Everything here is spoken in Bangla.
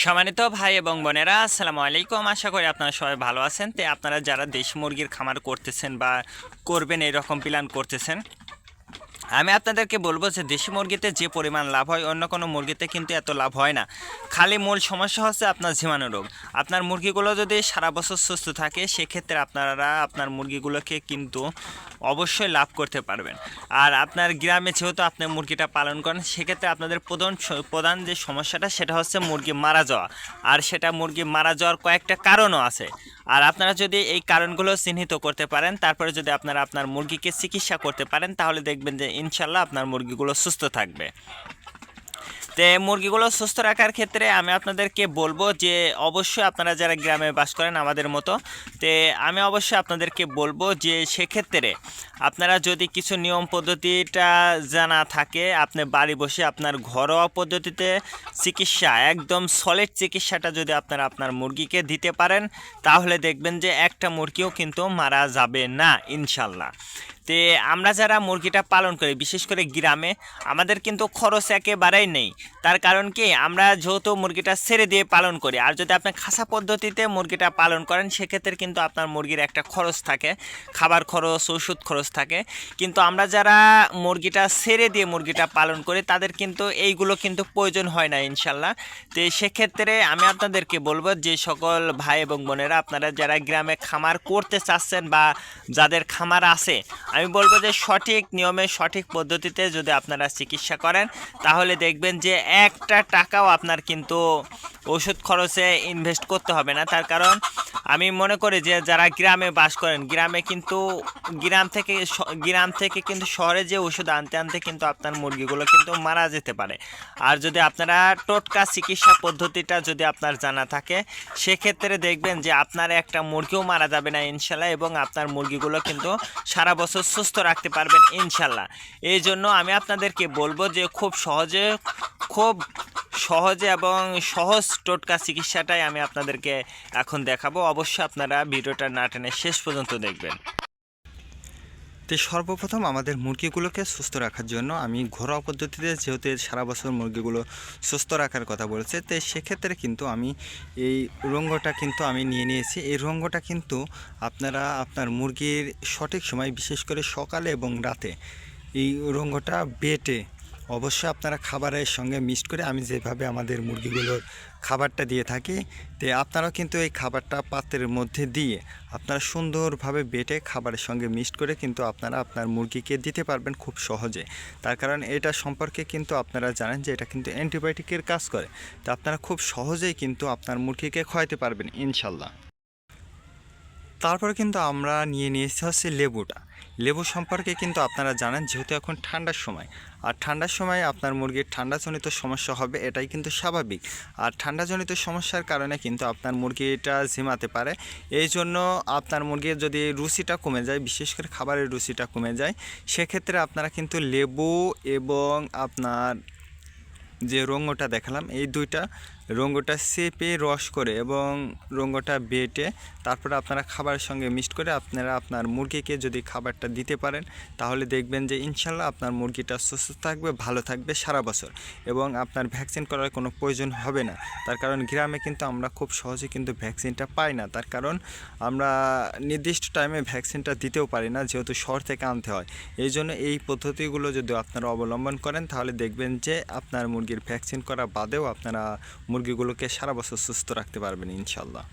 সম্মানিত ভাই এবং বোনেরা, আসসালামু আলাইকুম। আশা করি আপনারা সবাই ভালো আছেন। তে আপনারা যারা দেশ মুরগির খামার করতেছেন বা করবেন, এরকম প্ল্যান করতেছেন আমি আপনাদেরকে বলব যে দেশি মুরগিতে যে পরিমাণ লাভ হয়, অন্য কোনো মুরগিতে কিন্তু এত লাভ হয় না। খালি মূল সমস্যা হচ্ছে আপনার জীবাণু রোগ। আপনার মুরগিগুলো যদি সারা বছর সুস্থ থাকে, সেক্ষেত্রে আপনারা আপনার মুরগিগুলোকে কিন্তু অবশ্যই লাভ করতে পারবেন। আর আপনার গ্রামে যেহেতু আপনি মুরগিটা পালন করেন, সেক্ষেত্রে আপনাদের প্রধান প্রধান যে সমস্যাটা, সেটা হচ্ছে মুরগি মারা যাওয়া। আর সেটা মুরগি মারা যাওয়ার কয়েকটা কারণও আছে। আর আপনারা যদি এই কারণগুলো চিহ্নিত করতে পারেন, তারপরে যদি আপনারা আপনার মুরগিকে চিকিৎসা করতে পারেন, তাহলে দেখবেন যে ইনশাল্লাহ আপনার মুরগিগুলো সুস্থ থাকবে। তে মুরগিগুলো সুস্থ রাখার ক্ষেত্রে আমি আপনাদেরকে বলব যে অবশ্যই আপনারা যারা গ্রামে বাস করেন আমাদের মতো, তে আমি অবশ্যই আপনাদেরকে বলব যে সেক্ষেত্রে আপনারা যদি কিছু নিয়ম পদ্ধতিটা জানা থাকে, আপনি বাড়ি বসে আপনার ঘরোয়া পদ্ধতিতে চিকিৎসা, একদম সলিড চিকিৎসাটা যদি আপনারা আপনার মুরগিকে দিতে পারেন, তাহলে দেখবেন যে একটা মুরগিও কিন্তু মারা যাবে না, ইনশাল্লাহ। তে আমরা যারা মুরগিটা পালন করি, বিশেষ করে গ্রামে, আমাদের কিন্তু খরচ একেবারেই নেই। তার কারণ কি? আমরা যেহেতু মুরগিটা ছেড়ে দিয়ে পালন করি, আর যদি আপনি খাসা পদ্ধতিতে মুরগিটা পালন করেন, সেক্ষেত্রে কিন্তু আপনার মুরগির একটা খরচ থাকে, খাবার খরচ, ওষুধ খরচ থাকে। কিন্তু আমরা যারা মুরগিটা ছেড়ে দিয়ে মুরগিটা পালন করি, তাদের কিন্তু এইগুলো কিন্তু প্রয়োজন হয় না, ইনশাল্লাহ। তো সেক্ষেত্রে আমি আপনাদেরকে বলব যে সকল ভাই এবং বোনেরা, আপনারা যারা গ্রামে খামার করতে চাচ্ছেন বা যাদের খামার আছে, আমি বলব যে সঠিক নিয়মে, সঠিক পদ্ধতিতে যদি আপনারা চিকিৎসা করেন, তাহলে দেখবেন যে একটা টাকাও আপনার কিন্তু ওষুধ খরচে ইনভেস্ট করতে হবে না। তার কারণ আমি মনে করি যে যারা গ্রামে বাস করেন, গ্রামে কিন্তু, গ্রাম থেকে গ্রাম থেকে কিন্তু শহরে যে ওষুধ আনতে আনতে কিন্তু আপনার মুরগিগুলো কিন্তু মারা যেতে পারে। আর যদি আপনারা টোটকা চিকিৎসা পদ্ধতিটা যদি আপনার জানা থাকে, সেক্ষেত্রে দেখবেন যে আপনার একটা মুরগিও মারা যাবে না ইনশাল্লাহ এবং আপনার মুরগিগুলো কিন্তু সারা বছর সুস্থ রাখতে পারবেন ইনশাল্লাহ। এই জন্য আমি আপনাদেরকে বলব যে খুব সহজে, খুব সহজে এবং সহজ টোটকা চিকিৎসাটাই আমি আপনাদেরকে এখন দেখাবো। অবশ্যই আপনারা ভিডিওটা না টেনে শেষ পর্যন্ত দেখবেন। তো সর্বপ্রথম আমাদের মুরগিগুলোকে সুস্থ রাখার জন্য আমি ঘরোয়া পদ্ধতিতে যেহেতু সারা বছর মুরগিগুলো সুস্থ রাখার কথা বলেছে, তো সেক্ষেত্রে কিন্তু আমি এই রঙ্গটা কিন্তু আমি নিয়ে নিয়েছি। এই রঙ্গটা কিন্তু আপনারা আপনার মুরগির সঠিক সময়, বিশেষ করে সকালে এবং রাতে এই রঙ্গটা বেটে অবশ্যই আপনারা খাবারের সঙ্গে মিক্সড করে আমি যেভাবে আমাদের মুরগিগুলোর খাবারটা দিয়ে থাকি, তো আপনারাও কিন্তু এই খাবারটা পাত্রের মধ্যে দিয়ে আপনারা সুন্দরভাবে বেটে খাবারের সঙ্গে মিক্সড করে কিন্তু আপনারা আপনার মুরগিকে দিতে পারবেন খুব সহজে। তার কারণ এটা সম্পর্কে কিন্তু আপনারা জানেন যে এটা কিন্তু অ্যান্টিবায়োটিকের কাজ করে। তো আপনারা খুব সহজেই কিন্তু আপনার মুরগিকে খাওয়াতে পারবেন, ইনশাল্লাহ। তারপরে কিন্তু আমরা নিয়ে নিয়েছি হচ্ছে লেবুটা। লেবু সম্পর্কে কিন্তু আপনারা জানেন, যেহেতু এখন ঠান্ডার সময়। আর ঠান্ডার সময় আপনার মুরগির ঠান্ডাজনিত সমস্যা হবে, এটাই কিন্তু স্বাভাবিক। আর ঠান্ডাজনিত সমস্যার কারণে কিন্তু আপনার মুরগিটা ঝিমাতে পারে। এই জন্য আপনার মুরগির যদি রুচিটা কমে যায়, বিশেষ করে খাবারের রুচিটা কমে যায়, সেক্ষেত্রে আপনারা কিন্তু লেবু এবং আপনার যে রঙ্গটা দেখালাম, এই দুইটা রঙ্গটা চেপে রস করে এবং রঙ্গটা বেটে তারপরে আপনারা খাবারের সঙ্গে মিক্সড করে আপনারা আপনার মুরগিকে যদি খাবারটা দিতে পারেন, তাহলে দেখবেন যে ইনশাল্লাহ আপনার মুরগিটা সুস্থ থাকবে, ভালো থাকবে সারা বছর এবং আপনার ভ্যাকসিন করার কোনো প্রয়োজন হবে না। তার কারণ গ্রামে কিন্তু আমরা খুব সহজে কিন্তু ভ্যাকসিনটা পাই না। তার কারণ আমরা নির্দিষ্ট টাইমে ভ্যাকসিনটা দিতেও পারি না, যেহেতু শহর থেকে আনতে হয়। এই জন্য এই পদ্ধতিগুলো যদি আপনারা অবলম্বন করেন, তাহলে দেখবেন যে আপনার মুরগির ভ্যাকসিন করা বাদেও আপনারা মুরগিগুলোকে সারা বছর সুস্থ রাখতে পারবেন ইনশাল্লাহ